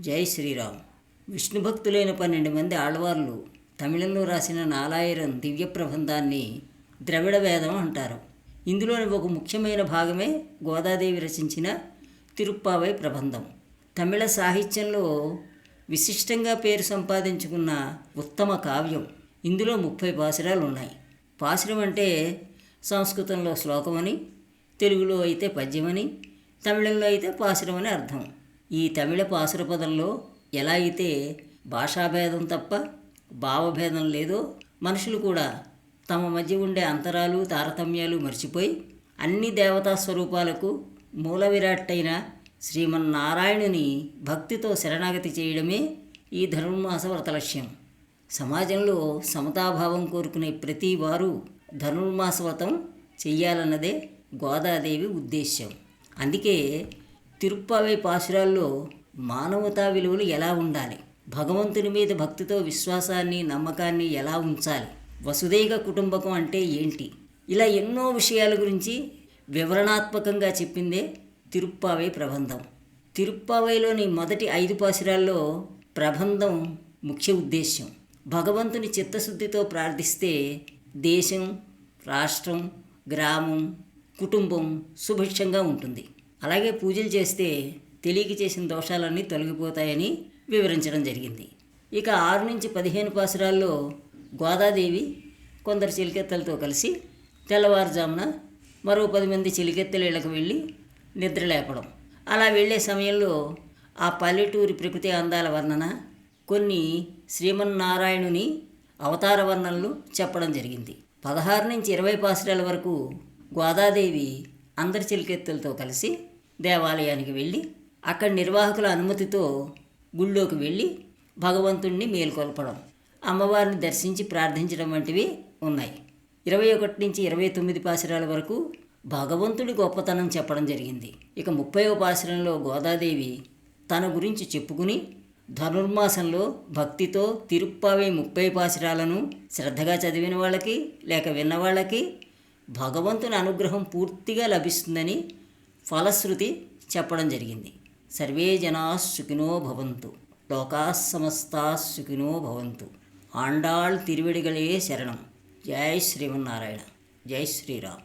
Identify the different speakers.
Speaker 1: జై శ్రీరామ్. విష్ణు భక్తులైన పన్నెండు మంది ఆళ్వార్లు తమిళంలో రాసిన నాలాయిరం దివ్య ప్రబంధాన్ని ద్రవిడ వేదం అంటారు. ఇందులోని ఒక ముఖ్యమైన భాగమే గోదాదేవి రచించిన తిరుప్పావై ప్రబంధం. తమిళ సాహిత్యంలో విశిష్టంగా పేరు సంపాదించుకున్న ఉత్తమ కావ్యం. ఇందులో ముప్పై పాసురాలు ఉన్నాయి. పాసురం అంటే సంస్కృతంలో శ్లోకమని తెలుగులో అయితే పద్యమని తమిళంలో అయితే పాసురం అని అర్థం. ఈ తమిళపు ఆసురపదంలో ఎలా అయితే భాషాభేదం తప్ప భావభేదం లేదో మనుషులు కూడా తమ మధ్య ఉండే అంతరాలు తారతమ్యాలు మర్చిపోయి అన్ని దేవతా స్వరూపాలకు మూల విరాట్టైన శ్రీమన్నారాయణుని భక్తితో శరణాగతి చేయడమే ఈ ధనుర్మాస వ్రత లక్ష్యం. సమాజంలో సమతాభావం కోరుకునే ప్రతి వారు ధనుర్మాస వ్రతం చెయ్యాలన్నదే గోదాదేవి ఉద్దేశ్యం. అందుకే తిరుప్పావై పాసురాల్లో మానవతా విలువలు ఎలా ఉండాలి? భగవంతుని మీద భక్తితో విశ్వాసాన్ని నమ్మకాన్ని ఎలా ఉంచాలి? వసుదైక కుటుంబకం అంటే ఏంటి? ఇలా ఎన్నో విషయాల గురించి వివరణాత్మకంగా చెప్పిందే తిరుప్పావై ప్రబంధం. తిరుప్పావైలోని మొదటి ఐదు పాసురాల్లో ప్రబంధం ముఖ్య ఉద్దేశ్యం. భగవంతుని చిత్తశుద్ధితో ప్రార్థిస్తే దేశం రాష్ట్రం గ్రామం కుటుంబం సుభిక్షంగా ఉంటుంది. అలాగే పూజలు చేస్తే తెలియక చేసిన దోషాలన్నీ తొలగిపోతాయని వివరించడం జరిగింది. ఇక ఆరు నుంచి పదిహేను పాసురాల్లో గోదాదేవి కొందరు చిలికెత్తలతో కలిసి తెల్లవారుజామున మరో పది మంది చిలికెత్తల ఇళ్ళకు వెళ్ళి నిద్ర లేపడం. అలా వెళ్ళే సమయంలో ఆ పల్లెటూరి ప్రకృతి అందాల వర్ణన కొన్ని శ్రీమన్నారాయణుని అవతార వర్ణనలు చెప్పడం జరిగింది. పదహారు నుంచి ఇరవై పాసురాల వరకు గోదాదేవి అందరి చిలికెత్తులతో కలిసి దేవాలయానికి వెళ్ళి అక్కడ నిర్వాహకుల అనుమతితో గుళ్ళోకి వెళ్ళి భగవంతుణ్ణి మేల్కొల్పడం అమ్మవారిని దర్శించి ప్రార్థించడం వంటివి ఉన్నాయి. ఇరవై ఒకటి నుంచి ఇరవై తొమ్మిది పాసురాల వరకు భగవంతుడి గొప్పతనం చెప్పడం జరిగింది. ఇక ముప్పైవ పాసురంలో గోదాదేవి తన గురించి చెప్పుకుని ధనుర్మాసంలో భక్తితో తిరుప్పావే ముప్పై పాసురాలను శ్రద్ధగా చదివిన వాళ్ళకి లేక విన్న వాళ్ళకి భగవంతుని అనుగ్రహం పూర్తిగా లభిస్తుందని ఫలశ్రుతి చెప్పడం జరిగింది. సర్వే జనా సుఖినో భవంతు. లోకా సమస్తా సుఖినో భవంతు. ఆండాళ్ తిరువిడిగలే శరణం. జై శ్రీమన్నారాయణ. జై శ్రీరామ్.